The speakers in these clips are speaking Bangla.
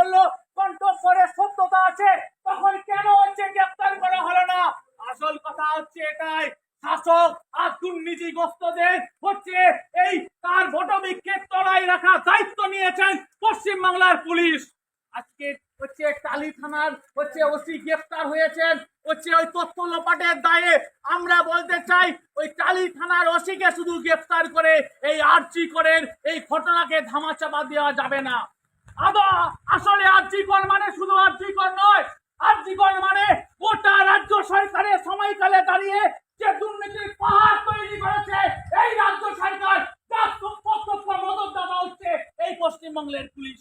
বলল কণ্ঠস্বরে সত্যতা আছে, তখন কেন হচ্ছে গ্রেপ্তার করা হলো না? আসল কথা হচ্ছে এটাই, শাসক আর দুর্নীতিগ্রস্তদের হচ্ছে এই তার ভোটবিককে তলায় রাখা দায়িত্ব নিয়েছেন পশ্চিমবাংলার পুলিশ। আজকে হচ্ছে টালি থানার হচ্ছে ওসি গ্রেপ্তার হয়েছেন, হচ্ছে ওই তথ্য লোপাটের দায়ে। আমরা বলতে চাই, ওই টালি থানার ওসিকে শুধু গ্রেপ্তার করে এই আর্জি করেন, এই ঘটনাকে ধামাচাপা দেওয়া যাবে না। আসলে আর্জিকর মানে শুধু আর্জিকর নয় আর্জিকর মানে গোটা রাজ্য সরকারের সময়কালে দাঁড়িয়ে যে দুর্নীতির পাহাড় তৈরি করেছে, এই রাজ্য সরকার এই পশ্চিমবঙ্গের পুলিশ।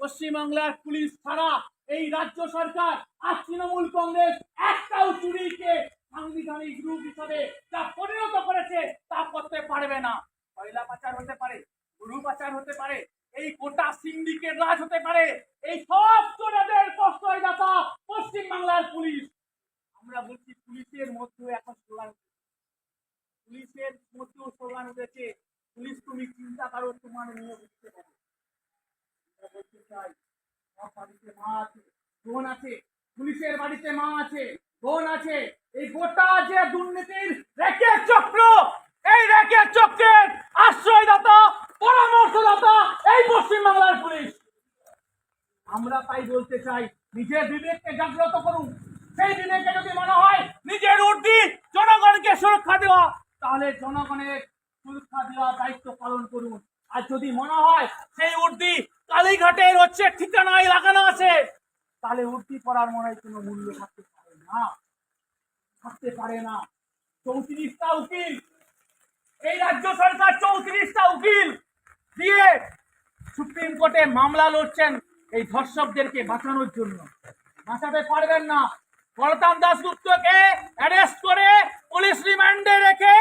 পশ্চিমবাংলার পুলিশ ছাড়া এই রাজ্য সরকার আর তৃণমূল কংগ্রেস একটাও চুরিকে সাংবিধানিক রূপ হিসাবে যা পরিণত করেছে তা করতে পারবে না। কয়লা পাচার হতে পারে, গরু পাচার হতে পারে এই গোটা সিন্ডিকেট রাজ হতে পারে। এই সব চোরেদের প্রশ্রয়দাতা পশ্চিমবাংলার পুলিশ। আমরা বলছি পুলিশের মধ্যেও এখন স্লোগান পুলিশের মধ্যেও স্লোগান উঠেছে পুলিশ তুমি চিন্তা করো, তোমার নিয়ে বুঝতে পারো। বলতে চাই বাড়িতে মা আছে, বোন আছে, পুলিশের বাড়িতে মা আছে, বোন আছে। এই গোটা যে দুর্নীতির রেকের চক্র এই রেকের চক্রের আশ্রয়দাতা পরামর্শদাতা এই পশ্চিমবাংলার পুলিশ আমরা তাই বলতে চাই, নিজের বিবেককে জাগ্রত করুন। সেই বিবেকে যদি মনে হয়, নিজের উর্দি জনগণকে সুরক্ষা দেওয়া, তাহলে জনগণের সুরক্ষা দেওয়া দায়িত্ব পালন করুন। আর যদি মনে হয়, সেই উর্দি কালীঘাটের হচ্ছে ঠিকানায় লাগানো আছে, তাহলে উর্দি পড়ার মনে হয় কোনো মূল্য থাকতে পারে না। থাকতে পারে না। চৌত্রিশটা উকিল। এই রাজ্য সরকার চৌত্রিশটা উকিল দিয়ে সুপ্রিম কোর্টে মামলা লড়ছেন। এই ধর্ষকদেরকে বাঁচানোর জন্য। বাঁচাতে পারবেন না। বলতাম দাসগুপ্তকে অ্যারেস্ট করে পুলিশ রিমান্ডে রেখে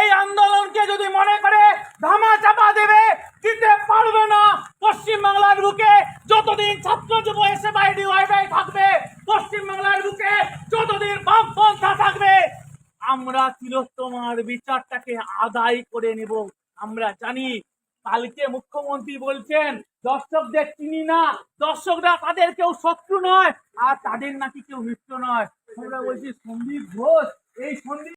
এই আন্দোলনকে যদি মনে করে ধামা চাপা দেবে, দিতে পারবে না। পশ্চিমবাংলার বুকে যতদিন ছাত্র যুব এসে বাইডি ওয়াইফাই থাকবে, পশ্চিমবাংলার বুকে যতদিন বামপন্থা থাকবে, আমরা তিলোত্তমার বিচারটাকে আদায় করে নেব। আমরা জানি, কালকে মুখ্যমন্ত্রী বলছেন দর্শকদের চিনি না, দর্শকরা তাদের কেউ শত্রু নয়, আর তাদের নাকি কেউ মিত্র নয়। আমরা বলছি সন্দীপ ঘোষ, এই সন্দীপ